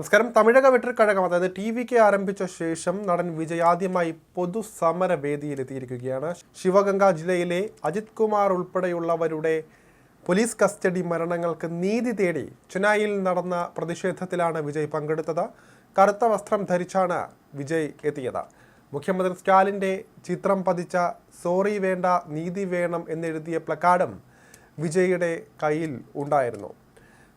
നമസ്കാരം. തമിഴക വെട്ടിക്കഴകം അതായത് T V K ആരംഭിച്ച ശേഷം നടൻ വിജയ് ആദ്യമായി പൊതുസമര വേദിയിലെത്തിയിരിക്കുകയാണ് ശിവഗംഗ ജില്ലയിലെ അജിത് കുമാർ ഉൾപ്പെടെയുള്ളവരുടെ പോലീസ് കസ്റ്റഡി മരണങ്ങൾക്ക് നീതി തേടി ചെന്നൈയിൽ നടന്ന പ്രതിഷേധത്തിലാണ് വിജയ് പങ്കെടുത്തത്. കറുത്ത വസ്ത്രം ധരിച്ചാണ് വിജയ് എത്തിയത്. മുഖ്യമന്ത്രി സ്റ്റാലിന്റെ ചിത്രം പതിച്ച സോറി വേണ്ട നീതി വേണം എന്നെഴുതിയ പ്ലക്കാർഡും വിജയുടെ കയ്യിൽ ഉണ്ടായിരുന്നു.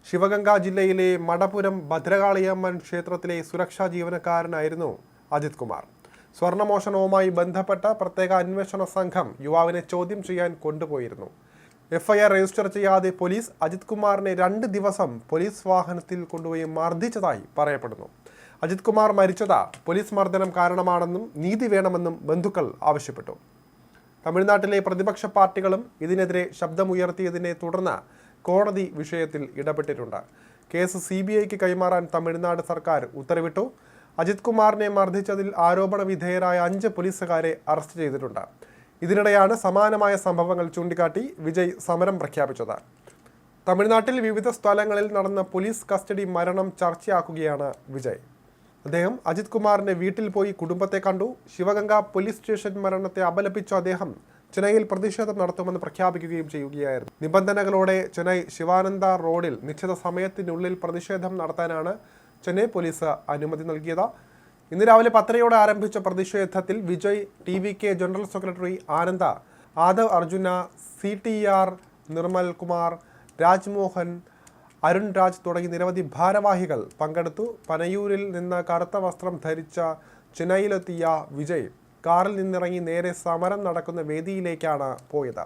ശിവഗംഗ ജില്ലയിലെ മടപുരം ഭദ്രകാളിയമ്മൻ ക്ഷേത്രത്തിലെ സുരക്ഷാ ജീവനക്കാരനായിരുന്നു അജിത് കുമാർ. സ്വർണമോഷണവുമായി ബന്ധപ്പെട്ട പ്രത്യേക അന്വേഷണ സംഘം യുവാവിനെ ചോദ്യം ചെയ്യാൻ കൊണ്ടുപോയിരുന്നു. എഫ്ഐആർ രജിസ്റ്റർ ചെയ്യാതെ പോലീസ് അജിത് കുമാറിനെ രണ്ട് ദിവസം പോലീസ് വാഹനത്തിൽ കൊണ്ടുപോയി മർദ്ദിച്ചതായി പറയപ്പെടുന്നു. അജിത് കുമാർ മരിച്ചത് പോലീസ് മർദ്ദനം കാരണമാണെന്നും നീതി വേണമെന്നും ബന്ധുക്കൾ ആവശ്യപ്പെട്ടു. തമിഴ്നാട്ടിലെ പ്രതിപക്ഷ പാർട്ടികളും ഇതിനെതിരെ ശബ്ദമുയർത്തിയതിനെ തുടർന്ന് കോടതി വിഷയത്തിൽ ഇടപെട്ടിട്ടുണ്ട്. കേസ് സി ബി ഐക്ക് കൈമാറാൻ തമിഴ്നാട് സർക്കാർ ഉത്തരവിട്ടു. അജിത് കുമാറിനെ മർദ്ദിച്ചതിൽ ആരോപണ വിധേയരായ അഞ്ച് പോലീസുകാരെ അറസ്റ്റ് ചെയ്തിട്ടുണ്ട്. ഇതിനിടെയാണ് സമാനമായ സംഭവങ്ങൾ ചൂണ്ടിക്കാട്ടി വിജയ് സമരം പ്രഖ്യാപിച്ചത്. തമിഴ്നാട്ടിൽ വിവിധ സ്ഥലങ്ങളിൽ നടന്ന പോലീസ് കസ്റ്റഡി മരണം ചർച്ചയാക്കുകയാണ് വിജയ്. അദ്ദേഹം അജിത് കുമാറിന്റെ വീട്ടിൽ പോയി കുടുംബത്തെ കണ്ടു. ശിവഗംഗ പോലീസ് സ്റ്റേഷൻ മരണത്തെ അപലപിച്ച അദ്ദേഹം ചെന്നൈയിൽ പ്രതിഷേധം നടത്തുമെന്ന് പ്രഖ്യാപിക്കുകയും ചെയ്യുകയായിരുന്നു. നിബന്ധനകളോടെ ചെന്നൈ ശിവാനന്ദ റോഡിൽ നിശ്ചിത സമയത്തിനുള്ളിൽ പ്രതിഷേധം നടത്താനാണ് ചെന്നൈ പോലീസ് അനുമതി നൽകിയത്. ഇന്ന് രാവിലെ പത്തരയോടെ ആരംഭിച്ച പ്രതിഷേധത്തിൽ Vijay T V K general secretary Anand Aadhav Arjuna C T R Nirmal Kumar Rajmohan Arun Raj തുടങ്ങി നിരവധി ഭാരവാഹികൾ പങ്കെടുത്തു. പനയൂരിൽ നിന്ന് കറുത്ത വസ്ത്രം ധരിച്ച ചെന്നൈയിലെത്തിയ വിജയ് കാറിൽ നിന്നിറങ്ങി നേരെ സമരം നടക്കുന്ന വേദിയിലേക്കാണ് പോയത്.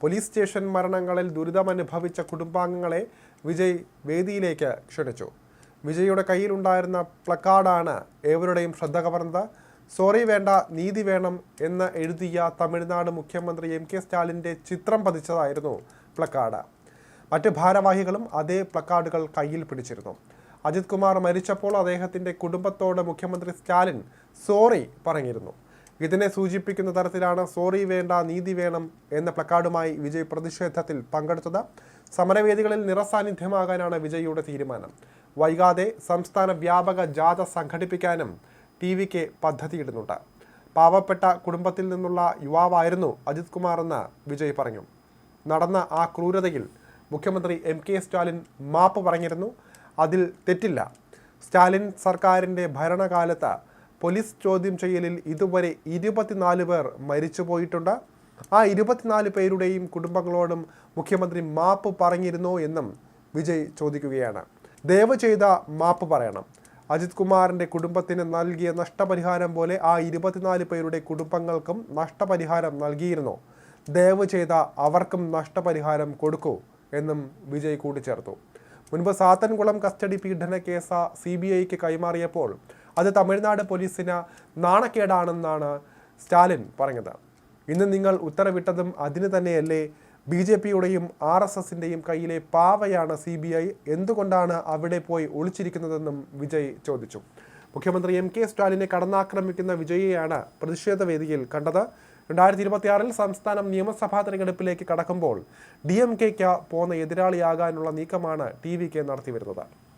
പോലീസ് സ്റ്റേഷൻ മരണങ്ങളിൽ ദുരിതമനുഭവിച്ച കുടുംബാംഗങ്ങളെ വിജയ് വേദിയിലേക്ക് ക്ഷണിച്ചു. വിജയുടെ കയ്യിലുണ്ടായിരുന്ന പ്ലക്കാർഡാണ് ഏവരുടെയും ശ്രദ്ധ കവർന്നത്. സോറി വേണ്ട നീതി വേണം എന്ന് എഴുതിയ തമിഴ്നാട് മുഖ്യമന്ത്രി എം കെ സ്റ്റാലിന്റെ ചിത്രം പതിച്ചതായിരുന്നു പ്ലക്കാർഡ്. മറ്റ് ഭാരവാഹികളും അതേ പ്ലക്കാർഡുകൾ കയ്യിൽ പിടിച്ചിരുന്നു. അജിത് കുമാർ മരിച്ചപ്പോൾ അദ്ദേഹത്തിന്റെ കുടുംബത്തോട് മുഖ്യമന്ത്രി സ്റ്റാലിൻ സോറി പറഞ്ഞിരുന്നു. ഇതിനെ സൂചിപ്പിക്കുന്ന തരത്തിലാണ് സോറി വേണ്ട നീതി വേണം എന്ന പ്ലക്കാർഡുമായി വിജയ് പ്രതിഷേധത്തിൽ പങ്കെടുത്തത്. സമരവേദികളിൽ നിറസാന്നിധ്യമാകാനാണ് വിജയിയുടെ തീരുമാനം. വൈകാതെ സംസ്ഥാന വ്യാപക ജാഥ സംഘടിപ്പിക്കാനും ടി വിക്ക് പദ്ധതിയിടുന്നുണ്ട്. പാവപ്പെട്ട കുടുംബത്തിൽ നിന്നുള്ള യുവാവായിരുന്നു അജിത് കുമാർ എന്ന് വിജയ് പറഞ്ഞു. നടന്ന ആ ക്രൂരതയിൽ മുഖ്യമന്ത്രി എം കെ സ്റ്റാലിൻ മാപ്പ് പറഞ്ഞിരുന്നു. അതിൽ തെറ്റില്ല. സ്റ്റാലിൻ സർക്കാരിന്റെ ഭരണകാലത്ത് പോലീസ് ചോദ്യം ചെയ്യലിൽ ഇതുവരെ ഇരുപത്തിനാല് പേർ മരിച്ചു പോയിട്ടുണ്ട്. ആ ഇരുപത്തിനാല് പേരുടെയും കുടുംബങ്ങളോടും മുഖ്യമന്ത്രി മാപ്പ് പറഞ്ഞിരുന്നോ എന്നും വിജയ് ചോദിക്കുകയാണ്. ദയവ് ചെയ്ത മാപ്പ് പറയണം. അജിത് കുമാറിന്റെ കുടുംബത്തിന് നൽകിയ നഷ്ടപരിഹാരം പോലെ ആ ഇരുപത്തിനാല് പേരുടെ കുടുംബങ്ങൾക്കും നഷ്ടപരിഹാരം നൽകിയിരുന്നോ. ദയവ് ചെയ്ത അവർക്കും നഷ്ടപരിഹാരം കൊടുക്കൂ എന്നും വിജയ് കൂട്ടിച്ചേർത്തു. മുൻപ് സാത്തൻകുളം കസ്റ്റഡി പീഡന കേസ് സി ബി ഐക്ക് കൈമാറിയപ്പോൾ അത് തമിഴ്നാട് പോലീസിന് നാണക്കേടാണെന്നാണ് സ്റ്റാലിൻ പറഞ്ഞത്. ഇന്ന് നിങ്ങൾ ഉത്തരവിട്ടതും അതിന് തന്നെയല്ലേ ബി ജെ പിയുടെയും ആർ എസ് എസിന്റെയും കയ്യിലെ പാവയാണ് സി ബി ഐ. എന്തുകൊണ്ടാണ് അവിടെ പോയി ഒളിച്ചിരിക്കുന്നതെന്നും വിജയ് ചോദിച്ചു. മുഖ്യമന്ത്രി എം കെ സ്റ്റാലിനെ കടന്നാക്രമിക്കുന്ന വിജയിയെയാണ് പ്രതിഷേധ വേദിയിൽ കണ്ടത്. രണ്ടായിരത്തി ഇരുപത്തിയാറിൽ സംസ്ഥാനം നിയമസഭാ തെരഞ്ഞെടുപ്പിലേക്ക് കടക്കുമ്പോൾ ഡി എം കെക്ക് പോന്ന എതിരാളിയാകാനുള്ള നീക്കമാണ് ടി വി കെ നടത്തിവരുന്നത്.